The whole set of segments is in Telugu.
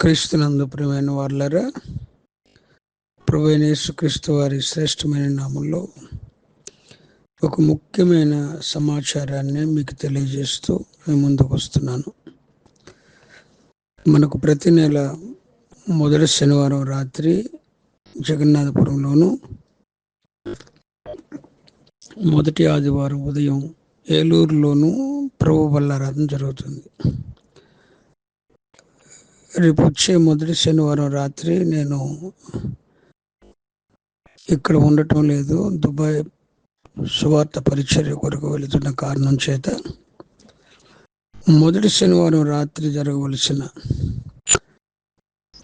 క్రీస్తునందు ప్రియమైన వాళ్ళరా ప్రభునేసు క్రీస్తు వారి శ్రేష్టమైన నామంలో ఒక ముఖ్యమైన సమాచారాన్ని మీకు తెలియజేస్తూ నేను ముందుకు వస్తున్నాను. మనకు ప్రతి నెల మొదటి శనివారం రాత్రి జగన్నాథపురంలోను మొదటి ఆదివారం ఉదయం ఏలూరులోను ప్రభు బల్లారాధన జరుగుతుంది. రేపు వచ్చే మొదటి శనివారం రాత్రి నేను ఇక్కడ ఉండటం లేదు. దుబాయ్ సువార్త పరిచర్య కొరకు వెళుతున్న కారణం చేత మొదటి శనివారం రాత్రి జరగవలసిన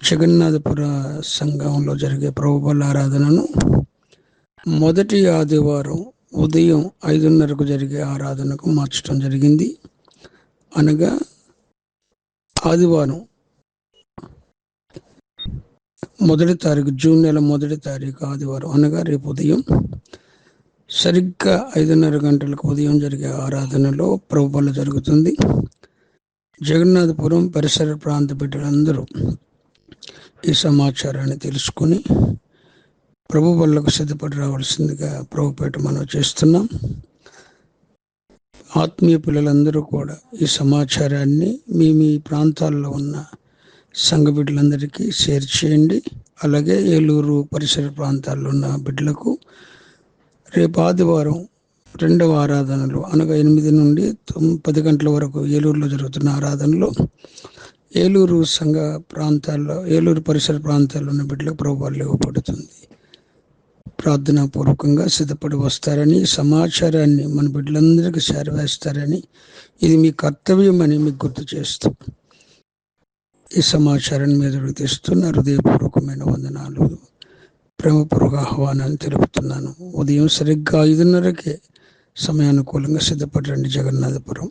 జగన్నాథపుర సంఘంలో జరిగే ప్రభుబల ఆరాధనను మొదటి ఆదివారం ఉదయం ఐదున్నరకు జరిగే ఆరాధనకు మార్చడం జరిగింది. అనగా ఆదివారం మొదటి తారీఖు జూన్ నెల మొదటి తారీఖు ఆదివారం అనగా రేపు ఉదయం సరిగ్గా ఐదున్నర గంటలకు ఉదయం జరిగే ఆరాధనలో ప్రభుబల జరుగుతుంది. జగన్నాథపురం పరిసర ప్రాంత బిడ్డలందరూ ఈ సమాచారాన్ని తెలుసుకుని ప్రభు వల్లకు సిద్ధపడి రావాల్సిందిగా ప్రభుపేట మనం చేస్తున్నాం. ఆత్మీయ పిల్లలందరూ కూడా ఈ సమాచారాన్ని మీ మీ ప్రాంతాల్లో ఉన్న సంఘ బిడ్డలందరికీ షేర్ చేయండి. అలాగే ఏలూరు పరిసర ప్రాంతాల్లో ఉన్న బిడ్డలకు రేపు ఆదివారం రెండవ ఆరాధనలు అనగా ఎనిమిది నుండి పది గంటల వరకు ఏలూరులో జరుగుతున్న ఆరాధనలో ఏలూరు సంఘ ప్రాంతాల్లో ఏలూరు పరిసర ప్రాంతాల్లో ఉన్న బిడ్డలకు ప్రభుత్వాలు ఇవ్వబడుతుంది ప్రార్థనాపూర్వకంగా సిద్ధపడి వస్తారని సమాచారాన్ని మన బిడ్డలందరికీ చేరవేస్తారని ఇది మీ కర్తవ్యం అని మీకు గుర్తు చేస్తాం ఈ సమాచారాన్ని మీద తెస్తున్న హృదయపూర్వకమైన వందనాలు ప్రేమపూర్వక ఆహ్వానాన్ని తెలుపుతున్నాను. ఉదయం సరిగ్గా ఐదున్నరకే సమయానుకూలంగా సిద్ధపడండి జగన్నాథపురం.